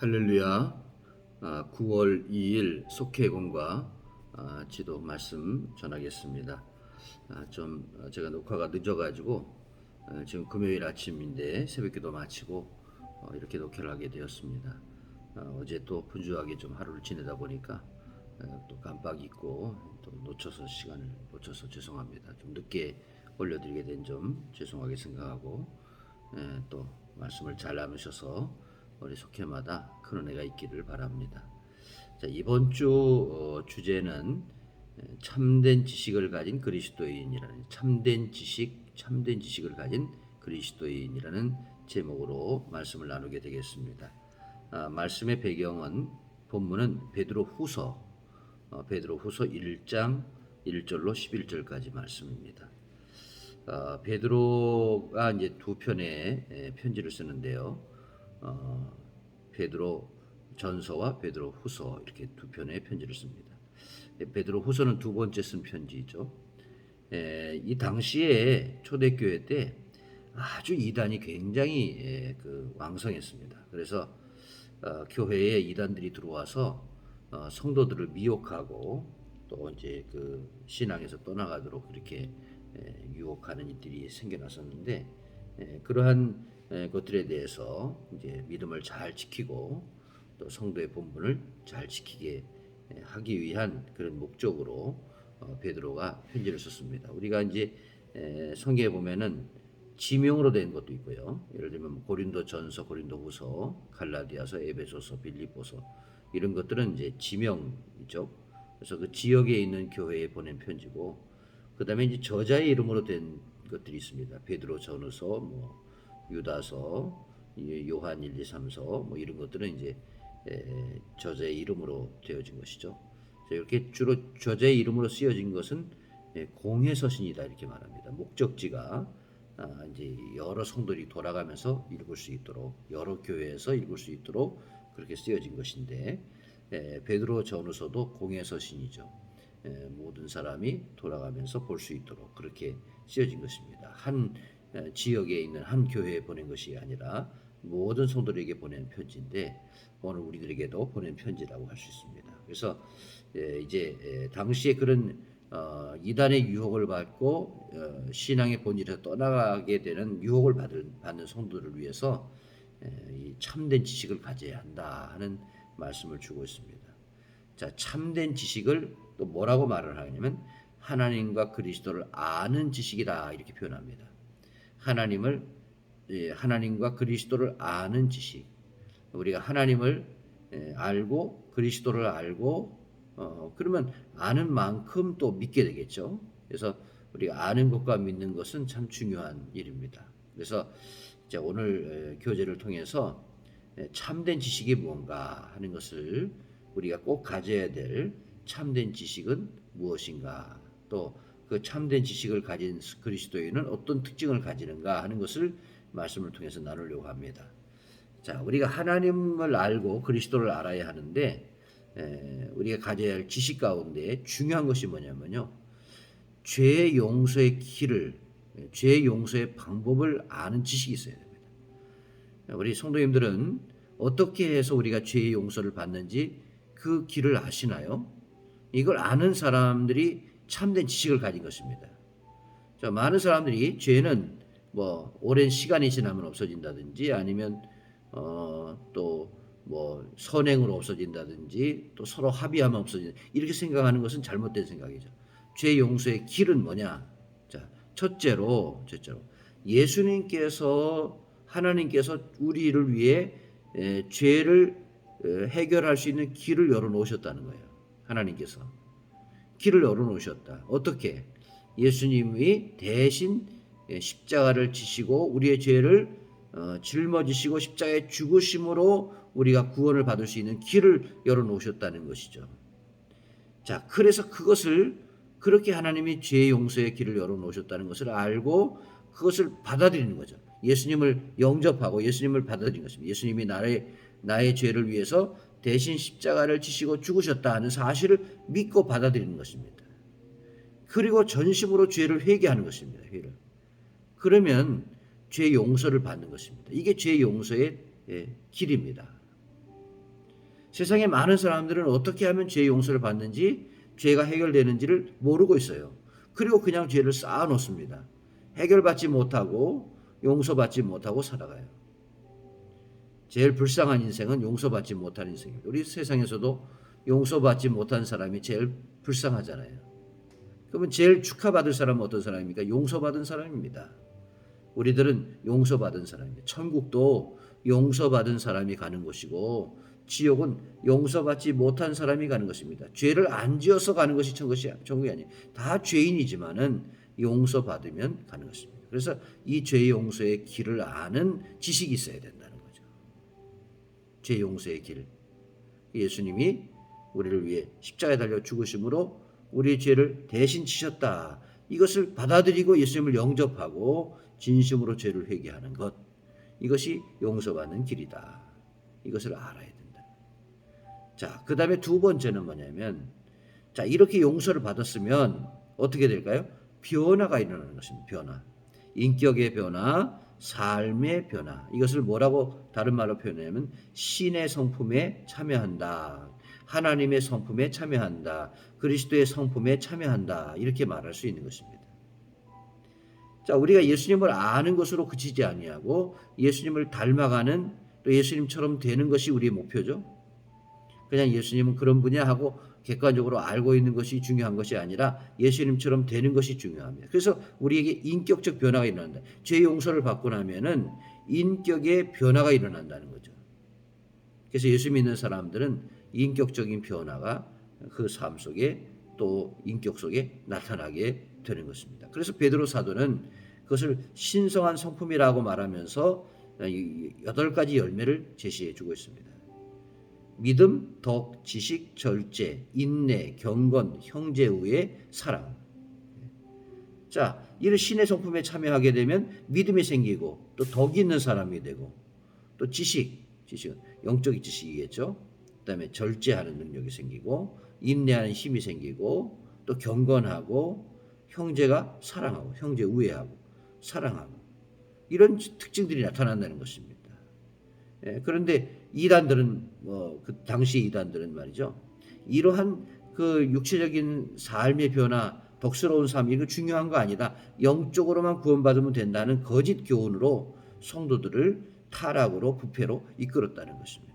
할렐루야. 아, 9월 2일 속회공과 아, 지도 말씀 전하겠습니다. 아, 좀 어, 제가 녹화가 늦어가지고 어, 지금 금요일 아침인데 새벽기도 마치고 어, 이렇게 녹화를 하게 되었습니다. 아, 어제 또 분주하게 좀 하루를 지내다 보니까 어, 또 깜빡 잊고 또 놓쳐서 시간을 놓쳐서 죄송합니다. 좀 늦게 올려드리게 된 점 죄송하게 생각하고 예, 또 말씀을 잘 나누셔서 우리 속회마다 큰 은혜가 있기를 바랍니다. 자, 이번 주 어, 주제는 에, 참된 지식을 가진 그리스도인이라는 참된 지식, 참된 지식을 가진 그리스도인이라는 제목으로 말씀을 나누게 되겠습니다. 아, 말씀의 배경은 본문은 베드로 후서 어, 베드로 후서 1장 1절로 11절까지 말씀입니다. 어, 베드로가 이제 두 편의 에, 편지를 쓰는데요. 어, 베드로 전서와 베드로 후서 이렇게 두 편의 편지를 씁니다. 예, 베드로 후서는 두 번째 쓴 편지죠. 에, 이 당시에 초대교회 때 아주 이단이 굉장히 에, 그 왕성했습니다. 그래서 어, 교회에 이단들이 들어와서 어, 성도들을 미혹하고 또 이제 그 신앙에서 떠나가도록 이렇게 에, 유혹하는 일들이 생겨났었는데 에, 그러한 에, 것들에 대해서 이제 믿음을 잘 지키고 또 성도의 본분을 잘 지키게 에, 하기 위한 그런 목적으로 어, 베드로가 편지를 썼습니다. 우리가 이제 에, 성경에 보면은 지명으로 된 것도 있고요. 예를 들면 뭐 고린도 전서, 고린도 후서, 갈라디아서, 에베소서, 빌립보서 이런 것들은 이제 지명이죠. 그래서 그 지역에 있는 교회에 보낸 편지고 그다음에 이제 저자의 이름으로 된 것들이 있습니다. 베드로 전후서, 뭐 유다서, 이 요한 1, 2, 3서 뭐 이런 것들은 이제 에, 저자의 이름으로 되어진 것이죠. 이렇게 주로 저자의 이름으로 쓰여진 것은 예, 공회 서신이다 이렇게 말합니다. 목적지가 아, 이제 여러 성도들이 돌아가면서 읽을 수 있도록 여러 교회에서 읽을 수 있도록 그렇게 쓰여진 것인데 에, 베드로 전후서도 공회 서신이죠. 에, 모든 사람이 돌아가면서 볼 수 있도록 그렇게 쓰여진 것입니다. 한 에, 지역에 있는 한 교회에 보낸 것이 아니라 모든 성도들에게 보낸 편지인데 오늘 우리들에게도 보낸 편지라고 할 수 있습니다. 그래서 에, 이제 에, 당시에 그런 어, 이단의 유혹을 받고 어, 신앙의 본질에서 떠나가게 되는 유혹을 받는 성도들을 위해서 참된 지식을 가져야 한다 하는 말씀을 주고 있습니다. 자, 참된 지식을 또 뭐라고 말을 하냐면 하나님과 그리스도를 아는 지식이다 이렇게 표현합니다. 하나님을 예, 하나님과 그리스도를 아는 지식. 우리가 하나님을 예, 알고 그리스도를 알고 어, 그러면 아는 만큼 또 믿게 되겠죠. 그래서 우리가 아는 것과 믿는 것은 참 중요한 일입니다. 그래서 이제 오늘 에, 교재를 통해서 에, 참된 지식이 뭔가 하는 것을 우리가 꼭 가져야 될 참된 지식은 무엇인가 또 그 참된 지식을 가진 그리스도인은 어떤 특징을 가지는가 하는 것을 말씀을 통해서 나누려고 합니다. 자, 우리가 하나님을 알고 그리스도를 알아야 하는데 에, 우리가 가져야 할 지식 가운데 중요한 것이 뭐냐면요. 죄 용서의 길을, 죄 용서의 방법을 아는 지식이 있어야 됩니다. 우리 성도님들은 어떻게 해서 우리가 죄의 용서를 받는지 그 길을 아시나요? 이걸 아는 사람들이 참된 지식을 가진 것입니다. 자, 많은 사람들이 죄는 뭐 오랜 시간이 지나면 없어진다든지 아니면 어, 또뭐 선행으로 없어진다든지 또 서로 합의하면 없어진다 이렇게 생각하는 것은 잘못된 생각이죠. 죄 용서의 길은 뭐냐? 자, 첫째로 첫째로 예수님께서 하나님께서 우리를 위해 에, 죄를 에, 해결할 수 있는 길을 열어 놓으셨다는 거예요. 하나님께서 길을 열어 놓으셨다. 어떻게? 예수님이 대신 예, 십자가를 지시고 우리의 죄를 어, 짊어지시고 십자가에 죽으심으로 우리가 구원을 받을 수 있는 길을 열어 놓으셨다는 것이죠. 자, 그래서 그것을 그렇게 하나님이 죄 용서의 길을 열어 놓으셨다는 것을 알고 그것을 받아들이는 거죠. 예수님을 영접하고 예수님을 받아들이는 것입니다. 예수님이 나의 나의 죄를 위해서 대신 십자가를 지시고 죽으셨다 하는 사실을 믿고 받아들이는 것입니다. 그리고 전심으로 죄를 회개하는 것입니다. 회를. 그러면 죄 용서를 받는 것입니다. 이게 죄 용서의 예, 길입니다. 세상에 많은 사람들은 어떻게 하면 죄 용서를 받는지 죄가 해결되는지를 모르고 있어요. 그리고 그냥 죄를 쌓아 놓습니다. 해결받지 못하고 용서받지 못하고 살아가요. 제일 불쌍한 인생은 용서받지 못한 인생입니다. 우리 세상에서도 용서받지 못한 사람이 제일 불쌍하잖아요. 그러면 제일 축하받을 사람은 어떤 사람입니까? 용서받은 사람입니다. 우리들은 용서받은 사람입니다. 천국도 용서받은 사람이 가는 곳이고 지옥은 용서받지 못한 사람이 가는 것입니다. 죄를 안 지어서 가는 것이 천국이 아니에요. 다 죄인이지만은 용서받으면 가는 것입니다. 그래서 이 죄 용서의 길을 아는 지식이 있어야 거죠. 죄 용서의 길. 예수님이 우리를 위해 십자가에 달려 죽으심으로 우리의 죄를 대신 지셨다. 이것을 받아들이고 예수님을 영접하고 진심으로 죄를 회개하는 것. 이것이 용서받는 길이다. 이것을 알아야 된다. 자, 그 다음에 두 번째는 뭐냐면, 자, 이렇게 용서를 받았으면 어떻게 될까요? 변화가 일어나는 것입니다. 변화. 인격의 변화, 삶의 변화. 이것을 뭐라고 다른 말로 표현하냐면, 신의 성품에 참여한다. 하나님의 성품에 참여한다. 그리스도의 성품에 참여한다. 이렇게 말할 수 있는 것입니다. 자, 우리가 예수님을 아는 것으로 그치지 아니하고 예수님을 닮아가는 또 예수님처럼 되는 것이 우리의 목표죠. 그냥 예수님은 그런 분야 하고 객관적으로 알고 있는 것이 중요한 것이 아니라 예수님처럼 되는 것이 중요합니다. 그래서 우리에게 인격적 변화가 일어난다. 죄 용서를 받고 나면은 인격의 변화가 일어난다는 거죠. 그래서 예수 믿는 사람들은 인격적인 변화가 그 삶 속에 또 인격 속에 나타나게 되는 것입니다. 그래서 베드로 사도는 그것을 신성한 성품이라고 말하면서 여덟 가지 열매를 제시해 주고 있습니다. 믿음, 덕, 지식, 절제, 인내, 경건, 형제우의 사랑. 자, 이런 신의 성품에 참여하게 되면 믿음이 생기고 또 덕이 있는 사람이 되고 또 지식, 지식은 영적인 지식이겠죠. 그다음에 절제하는 능력이 생기고 인내하는 힘이 생기고 또 경건하고 형제가 사랑하고 형제 우애하고 사랑하고 이런 특징들이 나타난다는 것입니다. 예, 그런데 이단들은 뭐 그 당시 이단들은 말이죠. 이러한 그 육체적인 삶의 변화, 덕스러운 삶 이거 중요한 거 아니다. 영적으로만 구원받으면 된다는 거짓 교훈으로 성도들을 타락으로 부패로 이끌었다는 것입니다.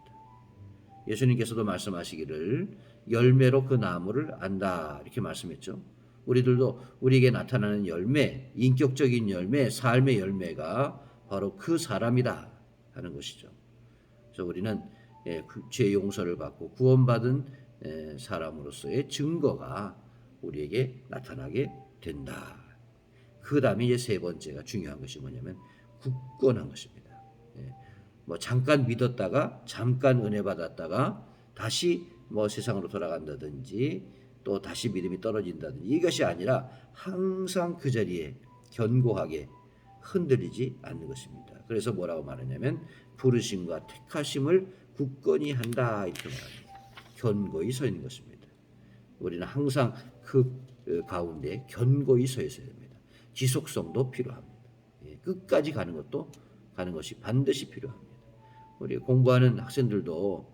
예수님께서도 말씀하시기를 열매로 그 나무를 안다 이렇게 말씀했죠. 우리들도 우리에게 나타나는 열매, 인격적인 열매, 삶의 열매가 바로 그 사람이다 하는 것이죠. 그래서 우리는 예, 그죄 용서를 받고 구원받은 예, 사람으로서의 증거가 우리에게 나타나게 된다. 그 다음에 이제 세 번째가 중요한 것이 뭐냐면 굳건한 것입니다. 예, 뭐 잠깐 믿었다가 잠깐 은혜 받았다가 다시 뭐 세상으로 돌아간다든지 또 다시 믿음이 떨어진다든지 이것이 아니라 항상 그 자리에 견고하게 흔들리지 않는 것입니다. 그래서 뭐라고 말하냐면 부르심과 택하심을 굳건히 한다 이렇게 말합니다. 견고히 서 있는 것입니다. 우리는 항상 그 어, 가운데 견고히 서 있어야 됩니다. 지속성도 필요합니다. 예, 끝까지 가는 것도 가는 것이 반드시 필요합니다. 우리 공부하는 학생들도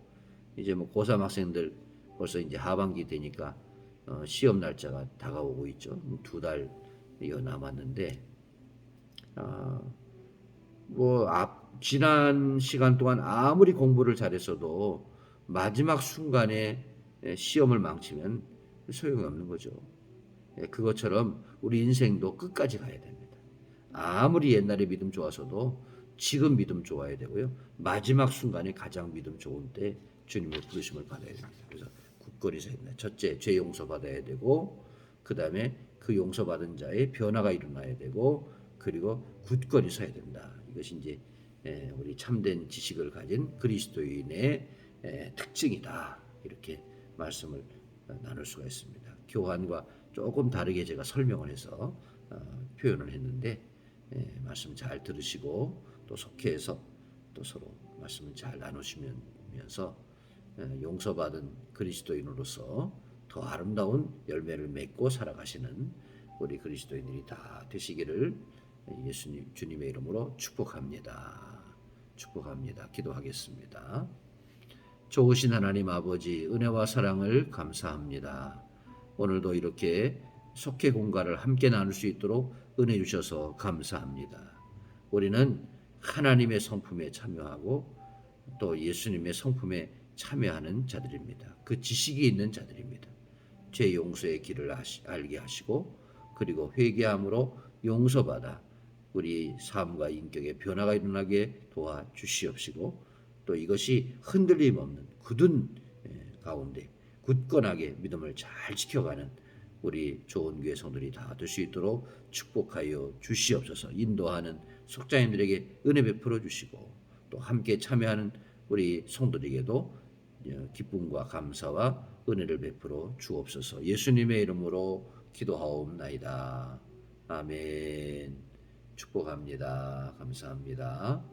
이제 뭐 고3 학생들 벌써 이제 하반기 되니까 어, 시험 날짜가 다가오고 있죠. 두 달여 남았는데 어, 뭐 앞, 지난 시간 동안 아무리 공부를 잘했어도 마지막 순간에 시험을 망치면 소용이 없는 거죠. 예, 그것처럼 우리 인생도 끝까지 가야 됩니다. 아무리 옛날에 믿음 좋아서도 지금 믿음 좋아야 되고요. 마지막 순간에 가장 믿음 좋은 때 주님의 부르심을 받아야 됩니다. 그래서 굳건히 서 있다. 첫째, 죄 용서 받아야 되고, 그 다음에 그 용서받은 자의 변화가 일어나야 되고, 그리고 굳건히 서야 된다. 이것이 이제 우리 참된 지식을 가진 그리스도인의 특징이다. 이렇게 말씀을 어, 나눌 수가 있습니다. 교환과 조금 다르게 제가 설명을 해서 어, 표현을 했는데 말씀 잘 들으시고 또 속해서 또 서로 말씀을 잘 나누시면서 용서받은 그리스도인으로서 더 아름다운 열매를 맺고 살아가시는 우리 그리스도인들이 다 되시기를 예수님 주님의 이름으로 축복합니다. 축복합니다. 기도하겠습니다. 좋으신 하나님 아버지 은혜와 사랑을 감사합니다. 오늘도 이렇게 속회 공가를 함께 나눌 수 있도록 은혜 주셔서 감사합니다. 우리는 하나님의 성품에 참여하고 또 예수님의 성품에 참여하는 자들입니다. 그 지식이 있는 자들입니다. 죄 용서의 길을 알게 하시고 그리고 회개함으로 용서받아 우리 삶과 인격의 변화가 일어나게 도와 주시옵시고 또 이것이 흔들림 없는 굳은 예, 가운데 굳건하게 믿음을 잘 지켜가는 우리 좋은 교회 성들이 다 될 수 있도록 축복하여 주시옵소서. 인도하는 속자인들에게 은혜 베풀어 주시고 또 함께 참여하는 우리 성도들에게도 예, 기쁨과 감사와 은혜를 베풀어 주옵소서. 예수님의 이름으로 기도하옵나이다. 아멘. 축복합니다. 감사합니다.